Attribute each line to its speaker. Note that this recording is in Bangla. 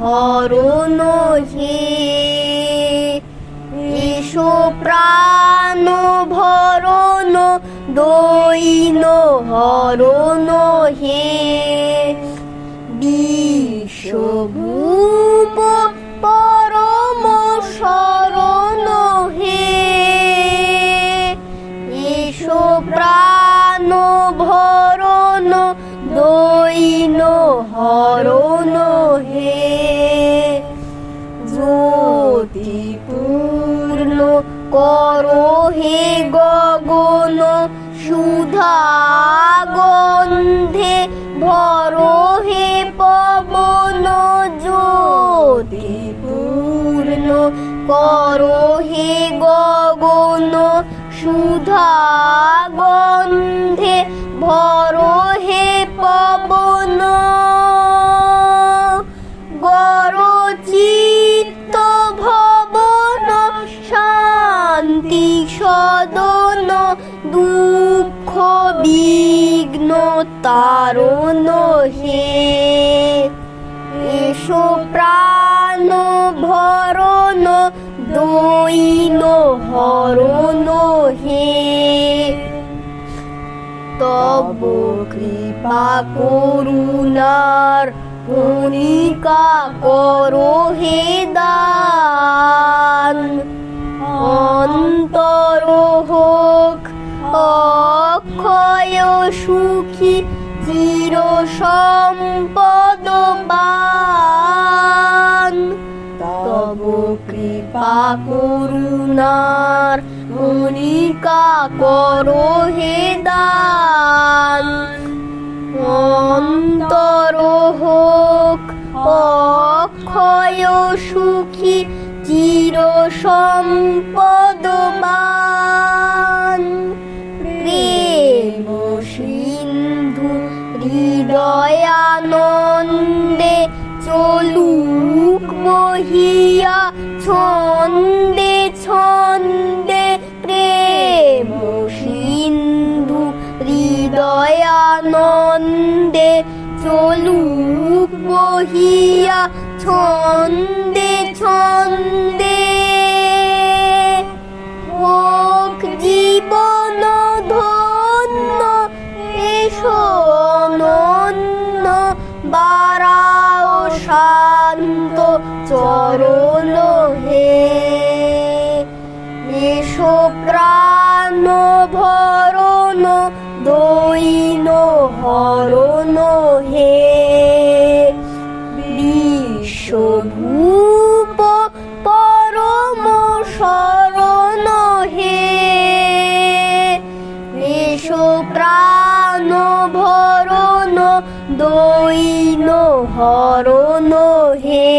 Speaker 1: হরণ হে। এসো প্রাণ ভরণ দৈন হরণ হে। বিশ্বভূপ জ্যোতিপূর্ণ করো হে গগন সুধা গন্ধে ভরো হে পবন জ্যোতিপূর্ণ করো হে গগন সুধা তারণ হে এসো প্রাণ ভরণ, দৈন হরণ হে তব কৃপা করুণার কণিকা করো হে দান। সুখী চির সম্পদ তব কৃপা করুণার মনিকা করো হে দান। অন্তর হোক অক্ষয় সুখী চির সম্পদবান হৃদয়ানন্দে চলুক বহিয়া ছন্দে ছন্দে প্রেম সিন্ধু। হৃদয়ানন্দে চলুক বহিয়া ছন্দে ছন্দে বারাও শান্ত চরণ হে। এসো প্রাণ ভরণ, দৈন হরণ হে। বিশ্বভূপ পরম শরণ হে। এসো প্রাণ ভরণ দৈন হরণ হে